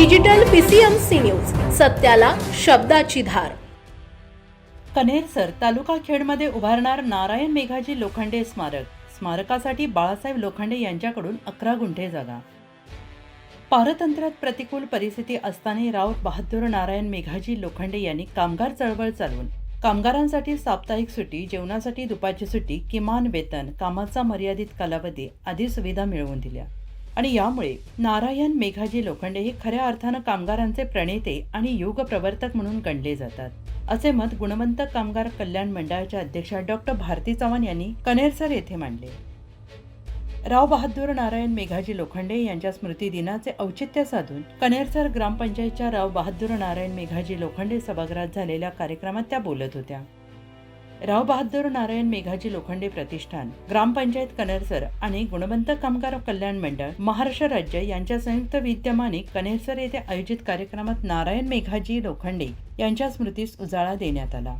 Digital PCMC news सत्याला शब्दाची धार. कन्हेरसर तालुका खेडमध्ये उभारणार नारायण मेघाजी लोखंडे स्मारक. स्मारकासाठी बाळासाहेब लोखंडे यांच्याकडून अकरा गुंठे जागा. पारतंत्र्यात प्रतिकूल परिस्थिती असताना राऊत बहादूर नारायण मेघाजी लोखंडे यांनी कामगार चळवळ चालवून कामगारांसाठी साप्ताहिक सुट्टी जेवणासाठी दुपारची सुट्टी किमान वेतन कामाचा मर्यादित कालावधी आदी सुविधा मिळवून दिल्या. आणि यामुळे नारायण मेघाजी लोखंडे हे खऱ्या अर्थानं कामगारांचे प्रणेते आणि युग प्रवर्तक म्हणून गणले जातात. असे मत गुणवंत कामगार कल्याण मंडळाच्या अध्यक्षा डॉक्टर भारती चव्हाण यांनी कनेरसर येथे मांडले. राव बहादूर नारायण मेघाजी लोखंडे यांच्या स्मृती दिनाचे औचित्य साधून कनेरसर ग्रामपंचायतच्या राव बहादूर नारायण मेघाजी लोखंडे सभागृहात झालेल्या कार्यक्रमात त्या बोलत होत्या. राव बहादूर नारायण मेघाजी लोखंडे प्रतिष्ठान ग्रामपंचायत कनेरसर आणि गुणवंत कामगार कल्याण मंडळ महाराष्ट्र राज्य यांच्या संयुक्त विद्यमाने कनेरसर येथे आयोजित कार्यक्रमात नारायण मेघाजी लोखंडे यांच्या स्मृतीस उजाळा देण्यात आला.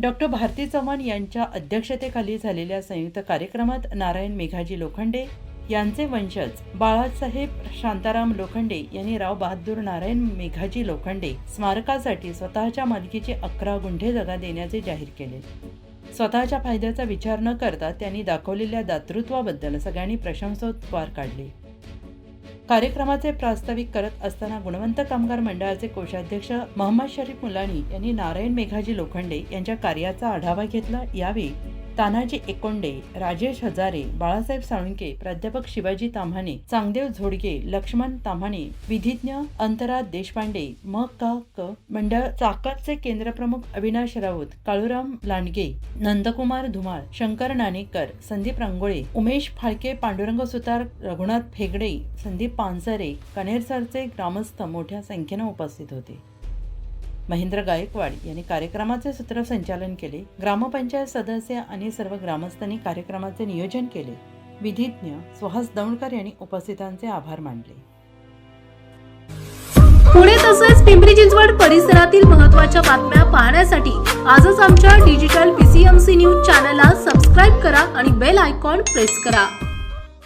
डॉक्टर भारती चव्हाण यांच्या अध्यक्षतेखाली झालेल्या संयुक्त कार्यक्रमात नारायण मेघाजी लोखंडे यांचे वंशज बाळासाहेब शांताराम लोखंडे यांनी राव बहादूर नारायण मेघाजी लोखंडे स्मारकासाठी स्वतःच्या मालकीचे अकरा गुंठे जागा देण्याचे जाहीर केले. स्वतःच्या फायद्याचा विचार न करता त्यांनी दाखवलेल्या दातृत्वाबद्दल सगळ्यांनी प्रशंसोद्गार काढले. कार्यक्रमाचे प्रास्ताविक करत असताना गुणवंत कामगार मंडळाचे कोषाध्यक्ष महम्मद शरीफ मुलानी यांनी नारायण मेघाजी लोखंडे यांच्या कार्याचा आढावा घेतला. यावेळी तानाजी एकोंडे राजेश हजारे बाळासाहेब साळुंके प्राध्यापक शिवाजी ताम्हाणे चांगदेव झोडगे लक्ष्मण ताम्हाणे विधिज्ञ अंतरा देशपांडे म का क मंडळ चाकतचे केंद्रप्रमुख अविनाश राऊत काळूराम लांडगे नंदकुमार धुमाळ शंकर नाणेकर संदीप रांगोळे उमेश फाळके पांडुरंग सुतार रघुनाथ फेगडे संदीप पानसरे कनेरसरचे ग्रामस्थ मोठ्या संख्येनं उपस्थित होते. महेंद्र गायकवाड यांनी कार्यक्रमाचे सूत्रसंचालन केले. ग्रामपंचायत सदस्य आणि सर्व ग्रामस्थांनी कार्यक्रमाचे नियोजन केले. विधिज्ञ सुहास दौंडकर यांनी उपस्थितांचे आभार मानले. पुणे तसेच पिंपरी चिंचवड परिसरातील महत्त्वाच्या बातम्या पाहण्यासाठी आजच आमच्या डिजिटल पीसीएमसी न्यूज चॅनलला सबस्क्राईब करा आणि बेल आयकॉन प्रेस करा.